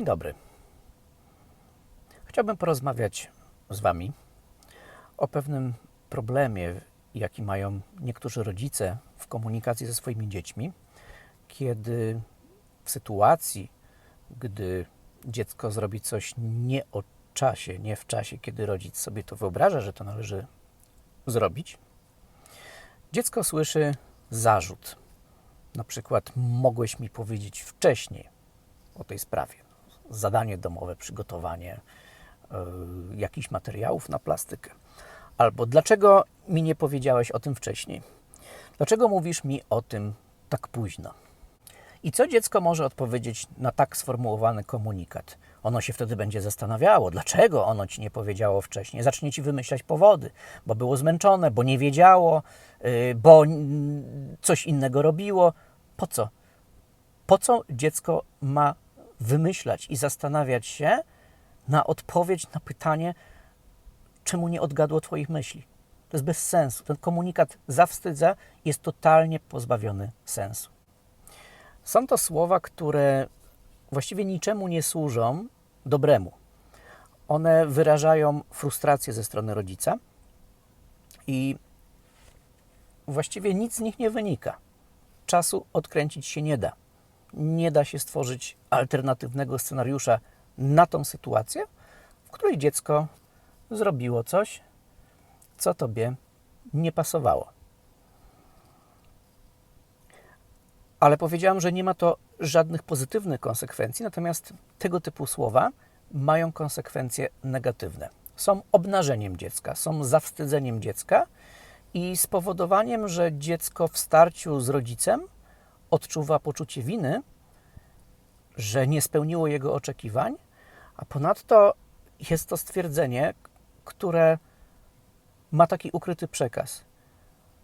Dzień dobry. Chciałbym porozmawiać z Wami o pewnym problemie, jaki mają niektórzy rodzice w komunikacji ze swoimi dziećmi, kiedy w sytuacji, gdy dziecko zrobi coś nie o czasie, nie w czasie, kiedy rodzic sobie to wyobraża, że to należy zrobić, dziecko słyszy zarzut. Na przykład, mogłeś mi powiedzieć wcześniej o tej sprawie. Zadanie domowe, przygotowanie yy, jakichś materiałów na plastykę. Albo dlaczego mi nie powiedziałeś o tym wcześniej? Dlaczego mówisz mi o tym tak późno? I co dziecko może odpowiedzieć na tak sformułowany komunikat? Ono się wtedy będzie zastanawiało, dlaczego ono ci nie powiedziało wcześniej. Zacznie ci wymyślać powody, bo było zmęczone, bo nie wiedziało, yy, bo coś innego robiło. Po co? Po co dziecko ma wymyślać i zastanawiać się na odpowiedź na pytanie, czemu nie odgadło Twoich myśli? To jest bez sensu. Ten komunikat zawstydza jest totalnie pozbawiony sensu. Są to słowa, które właściwie niczemu nie służą dobremu. One wyrażają frustrację ze strony rodzica i właściwie nic z nich nie wynika. Czasu odkręcić się nie da. Nie da się stworzyć alternatywnego scenariusza na tą sytuację, w której dziecko zrobiło coś, co tobie nie pasowało. Ale powiedziałam, że nie ma to żadnych pozytywnych konsekwencji, natomiast tego typu słowa mają konsekwencje negatywne. Są obnażeniem dziecka, są zawstydzeniem dziecka i spowodowaniem, że dziecko w starciu z rodzicem odczuwa poczucie winy, że nie spełniło jego oczekiwań, a ponadto jest to stwierdzenie, które ma taki ukryty przekaz.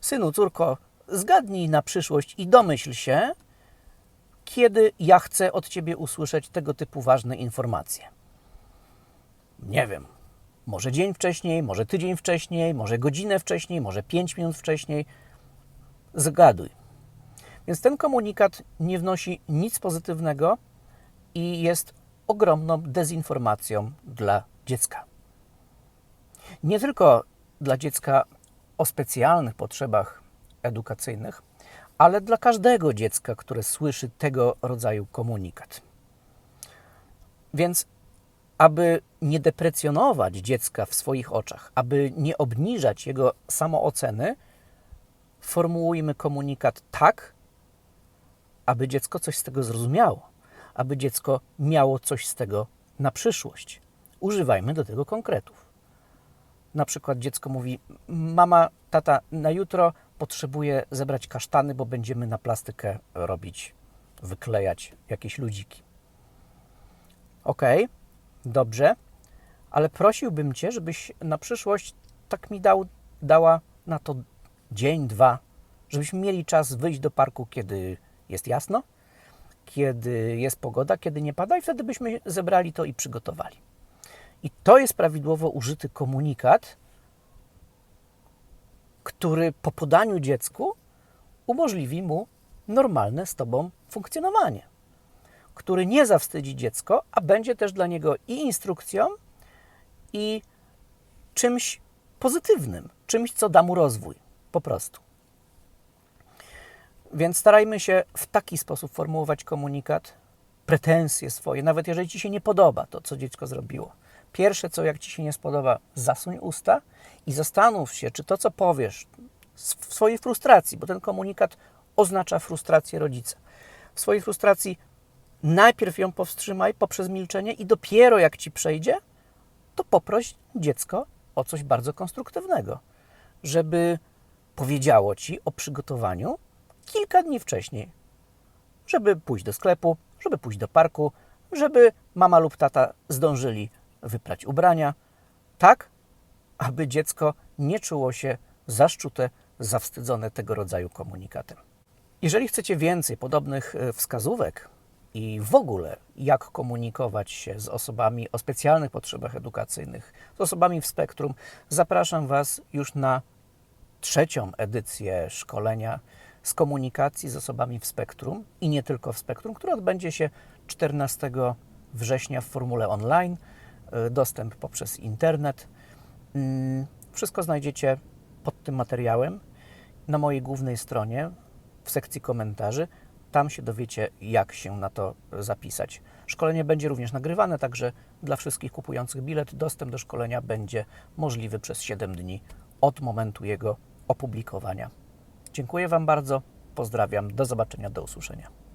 Synu, córko, zgadnij na przyszłość i domyśl się, kiedy ja chcę od ciebie usłyszeć tego typu ważne informacje. Nie wiem, może dzień wcześniej, może tydzień wcześniej, może godzinę wcześniej, może pięć minut wcześniej. Zgaduj. Więc ten komunikat nie wnosi nic pozytywnego i jest ogromną dezinformacją dla dziecka. Nie tylko dla dziecka o specjalnych potrzebach edukacyjnych, ale dla każdego dziecka, które słyszy tego rodzaju komunikat. Więc, aby nie deprecjonować dziecka w swoich oczach, aby nie obniżać jego samooceny, formułujmy komunikat tak, aby dziecko coś z tego zrozumiało, aby dziecko miało coś z tego na przyszłość. Używajmy do tego konkretów. Na przykład dziecko mówi: Mama, tata, na jutro potrzebuję zebrać kasztany, bo będziemy na plastykę robić, wyklejać jakieś ludziki. Ok, dobrze, ale prosiłbym Cię, żebyś na przyszłość tak mi dał, dała na to dzień, dwa, żebyśmy mieli czas wyjść do parku, kiedy jest jasno, kiedy jest pogoda, kiedy nie pada, i wtedy byśmy zebrali to i przygotowali. I to jest prawidłowo użyty komunikat, który po podaniu dziecku umożliwi mu normalne z Tobą funkcjonowanie, który nie zawstydzi dziecko, a będzie też dla niego i instrukcją, i czymś pozytywnym, czymś, co da mu rozwój, po prostu. Więc starajmy się w taki sposób formułować komunikat, pretensje swoje, nawet jeżeli Ci się nie podoba to, co dziecko zrobiło. Pierwsze, co jak Ci się nie spodoba, zasuń usta i zastanów się, czy to, co powiesz w swojej frustracji, bo ten komunikat oznacza frustrację rodzica. W swojej frustracji najpierw ją powstrzymaj poprzez milczenie i dopiero jak Ci przejdzie, to poproś dziecko o coś bardzo konstruktywnego, żeby powiedziało Ci o przygotowaniu kilka dni wcześniej, żeby pójść do sklepu, żeby pójść do parku, żeby mama lub tata zdążyli wyprać ubrania, tak, aby dziecko nie czuło się zaszczute, zawstydzone tego rodzaju komunikatem. Jeżeli chcecie więcej podobnych e, wskazówek i w ogóle jak komunikować się z osobami o specjalnych potrzebach edukacyjnych, z osobami w spektrum, zapraszam Was już na trzecią edycję szkolenia z komunikacji z osobami w spektrum i nie tylko w spektrum, które odbędzie się 14 września w formule online, y, dostęp poprzez internet. Mm, Wszystko znajdziecie pod tym materiałem na mojej głównej stronie w sekcji komentarzy. Tam się dowiecie, jak się na to zapisać. Szkolenie będzie również nagrywane, także dla wszystkich kupujących bilet dostęp do szkolenia będzie możliwy przez 7 dni od momentu jego opublikowania. Dziękuję Wam bardzo, pozdrawiam, do zobaczenia, do usłyszenia.